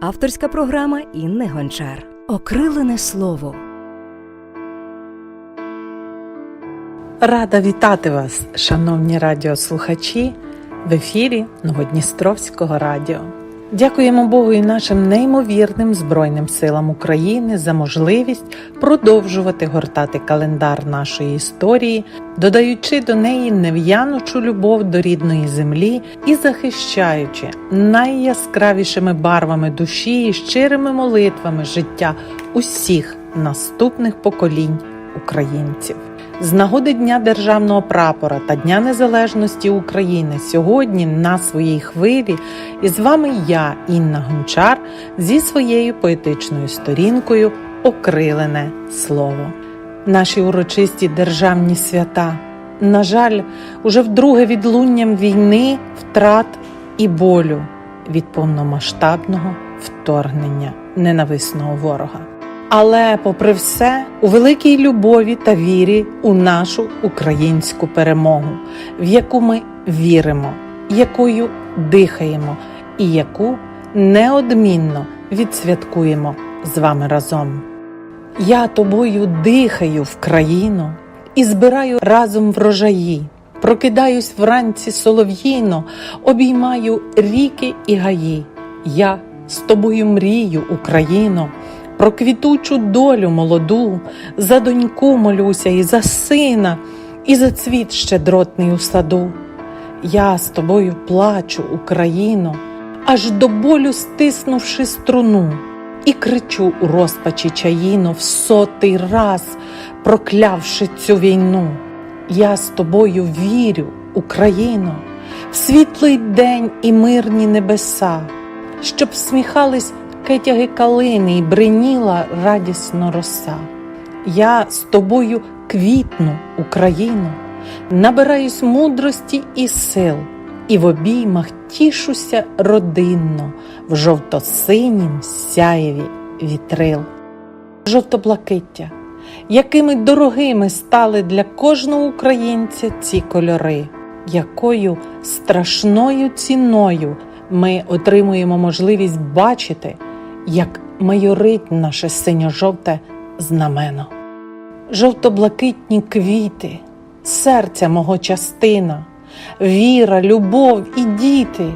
Авторська програма Інни Гончар. Окрилене слово. Рада вітати вас, шановні радіослухачі, в ефірі Новодністровського радіо. Дякуємо Богу і нашим неймовірним Збройним силам України за можливість продовжувати гортати календар нашої історії, додаючи до неї нев'янучу любов до рідної землі і захищаючи найяскравішими барвами душі і щирими молитвами життя усіх наступних поколінь українців. З нагоди Дня Державного прапора та Дня Незалежності України сьогодні на своїй хвилі із вами я, Інна Гончар, зі своєю поетичною сторінкою Окрилене слово. Наші урочисті державні свята. На жаль, уже вдруге відлунням війни, втрат і болю від повномасштабного вторгнення ненависного ворога. Але, попри все, у великій любові та вірі у нашу українську перемогу, в яку ми віримо, якою дихаємо і яку неодмінно відсвяткуємо з вами разом. Я тобою дихаю в країну і збираю разом врожаї. Прокидаюсь вранці солов'їно, обіймаю ріки і гаї. Я з тобою мрію, Україно, про квітучу долю молоду, за доньку молюся і за сина, і за цвіт щедротний у саду. Я з тобою плачу, Україно, аж до болю стиснувши струну, і кричу у розпачі чаїно в сотий раз, проклявши цю війну. Я з тобою вірю, Україно, в світлий день і мирні небеса, щоб всміхались кетяги калини і бриніла радісно роса. Я з тобою квітну, Україно, набираюсь мудрості і сил, і в обіймах тішуся родинно в жовто-синім сяєві вітрил. Жовто-блакиття, якими дорогими стали для кожного українця ці кольори, якою страшною ціною ми отримуємо можливість бачити, як майорить наше синьо-жовте знамено. Жовто-блакитні квіти, серця мого частина, віра, любов і діти,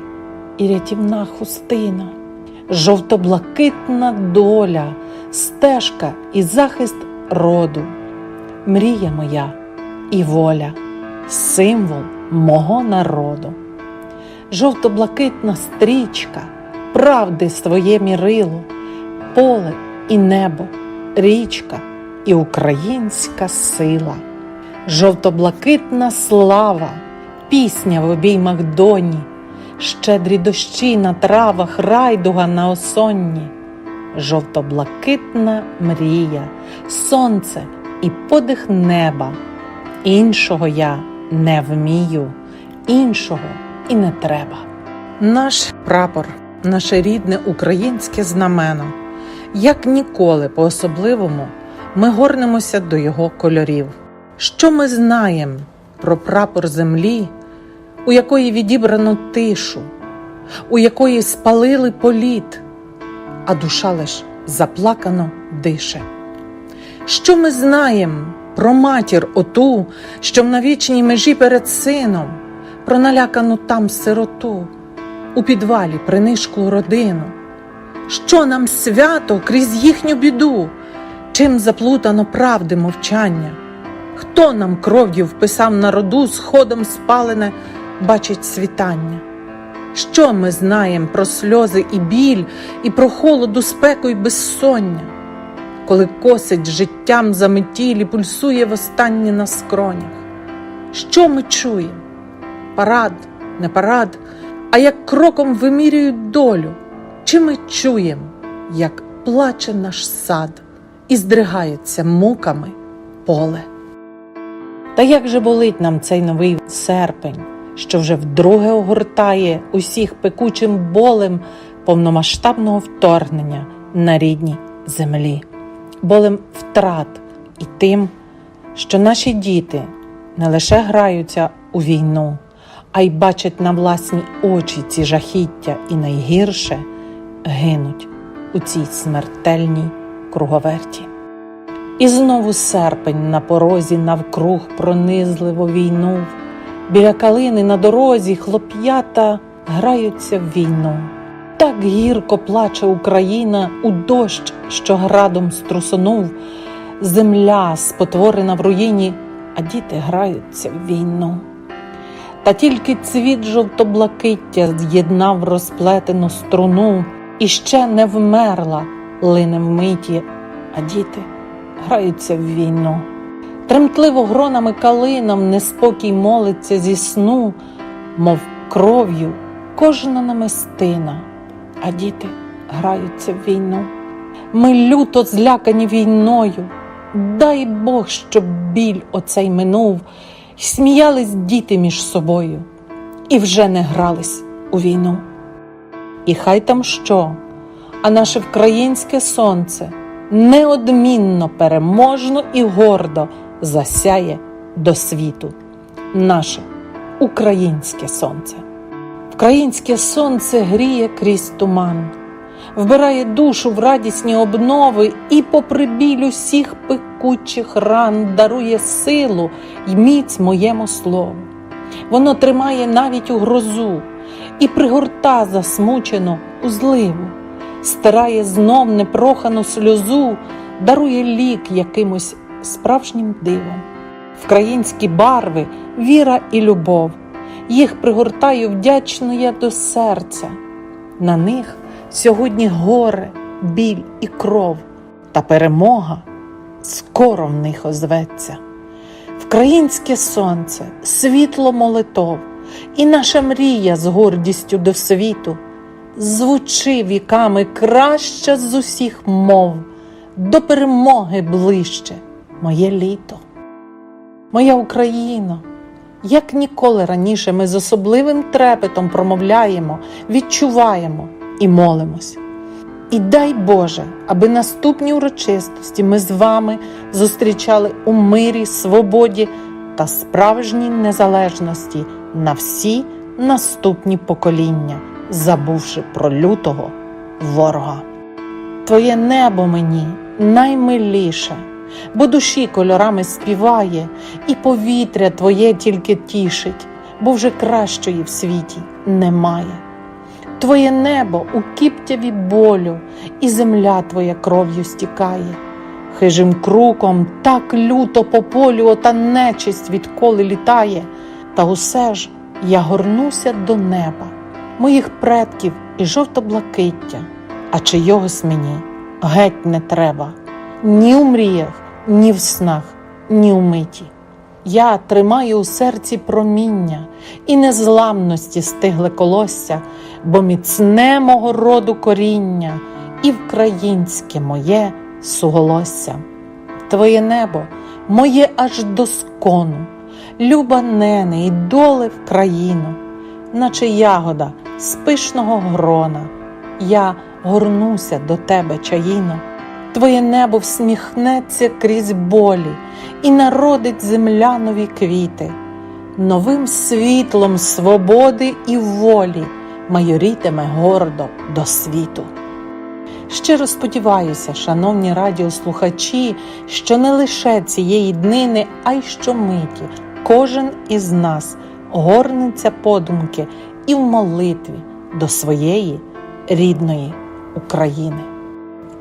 і рятівна хустина, жовто-блакитна доля, стежка і захист роду, мрія моя і воля, символ мого народу. Жовто-блакитна стрічка, правди своє мірило, поле і небо, річка і українська сила, жовто-блакитна слава, пісня в обіймах доні, щедрі дощі на травах, райдуга на осонні, жовто-блакитна мрія, сонце і подих неба. Іншого я не вмію, іншого і не треба. Наш прапор, наше рідне українське знамено, як ніколи по-особливому, ми горнемося до його кольорів. Що ми знаємо про прапор землі, у якої відібрано тишу, у якої спалили політ, а душа лиш заплакано дише? Що ми знаємо про матір оту, що на вічній межі перед сином? про налякану там сироту, у підвалі принишклу родину, що нам свято крізь їхню біду, чим заплутано правди мовчання, хто нам кров'ю вписав на роду, сходом спалене бачить світання? Що ми знаємо про сльози і біль, і про холоду, спеку й безсоння, коли косить життям заметілі, пульсує востаннє на скронях? Що ми чуємо? парад, не парад, а як кроком вимірюють долю, чи ми чуємо, як плаче наш сад і здригається муками поле. Та як же болить нам цей новий серпень, що вже вдруге огортає усіх пекучим болем повномасштабного вторгнення на рідній землі, болем втрат і тим, що наші діти не лише граються у війну, а й бачать на власні очі ці жахіття і найгірше гинуть у цій смертельній круговерті. І знову серпень на порозі навкруг пронизливо війнув. Біля калини на дорозі хлоп'ята граються в війну. Так гірко плаче Україна у дощ, що градом струсонув. Земля спотворена в руїні, а діти граються в війну. Та тільки цвіт жовто-блакиття з'єднав розплетену струну, і ще не вмерла лине вмиті, а діти граються в війну. Тремтливо гронами калинам неспокій молиться зі сну, мов кров'ю кожна намистина, а діти граються в війну. Ми люто злякані війною. Дай Бог, щоб біль оцей минув, сміялись діти між собою, і вже не грались у війну. І хай там що, а наше вкраїнське сонце неодмінно переможно і гордо засяє до світу. Наше українське сонце. Українське сонце гріє крізь туман, вбирає душу в радісні обнови і, попри біль усіх пекучих ран, дарує силу й міць моєму слову. Воно тримає навіть у грозу і пригорта засмучено у зливу, стирає знов непрохану сльозу, дарує лік якимось справжнім дивом. Вкраїнські барви, віра і любов, їх пригортаю вдячно я до серця. На них сьогодні горе, біль і кров, та перемога скоро в них озветься. Вкраїнське сонце, світло молитов, і наша мрія з гордістю до світу звучи віками краще з усіх мов, до перемоги ближче моє літо. Моя Україно, як ніколи раніше ми з особливим трепетом промовляємо, відчуваємо і молимось. І дай Боже, аби наступні урочистості ми з вами зустрічали у мирі, свободі та справжній незалежності на всі наступні покоління, забувши про лютого ворога. Твоє небо мені наймиліше, бо душі кольорами співає, і повітря твоє тільки тішить, бо вже кращої в світі немає. Твоє небо у кіптяві болю, і земля твоя кров'ю стікає. Хижим круком так люто по полю ота нечисть відколи літає, та усе ж я горнуся до неба, моїх предків і жовто-блакиття, а чийогось мені геть не треба, ні у мріях, ні в снах, ні у миті. Я тримаю у серці проміння і незламності стигле колосся, бо міцне мого роду коріння і вкраїнське моє суголосся. Твоє небо, моє аж до скону, люба нене і доле в країну, наче ягода з пишного грона, я горнуся до тебе чаїно. Твоє небо всміхнеться крізь болі і народить земля нові квіти, новим світлом свободи і волі майорітиме гордо до світу. Щиро сподіваюся, шановні радіослухачі, що не лише цієї днини, а й щомиті кожен із нас горниться подумки і в молитві до своєї рідної України.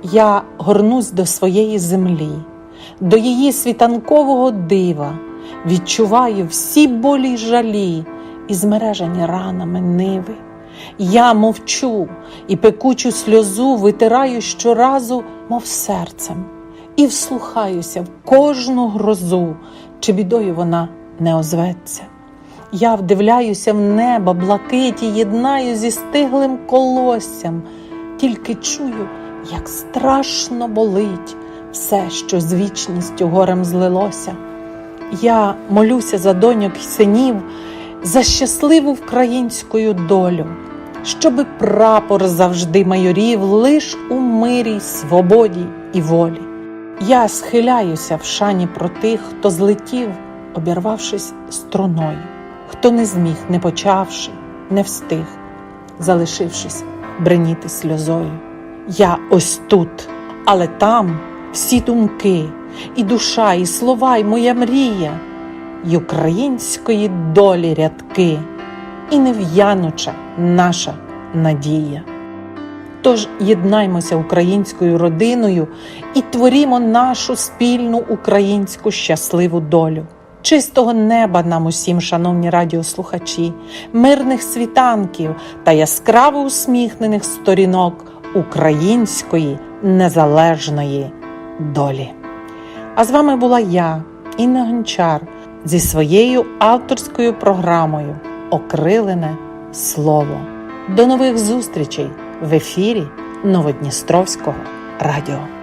Я горнусь до своєї землі, до її світанкового дива, відчуваю всі болі й жалі і змережені ранами ниви. Я мовчу і пекучу сльозу витираю щоразу, мов серцем, і вслухаюся в кожну грозу, чи бідою вона не озветься. Я вдивляюся в небо, блакиті, єднаю зі стиглим колоссям, тільки чую, як страшно болить все, що з вічністю горем злилося. Я молюся за доньок й синів, за щасливу українську долю, щоби прапор завжди майорів лиш у мирі, свободі і волі. Я схиляюся в шані про тих, хто злетів, обірвавшись струною, хто не зміг, не почавши, не встиг, залишившись бреніти сльозою. Я ось тут, але там всі думки, і душа, і слова, і моя мрія, й української долі рядки, і нев'януча наша надія. Тож єднаймося українською родиною і творімо нашу спільну українську щасливу долю. Чистого неба нам усім, шановні радіослухачі, мирних світанків та яскраво усміхнених сторінок української незалежної долі. А з вами була я, Інна Гончар, зі своєю авторською програмою Окрилене Слово. До нових зустрічей в ефірі Новодністровського радіо.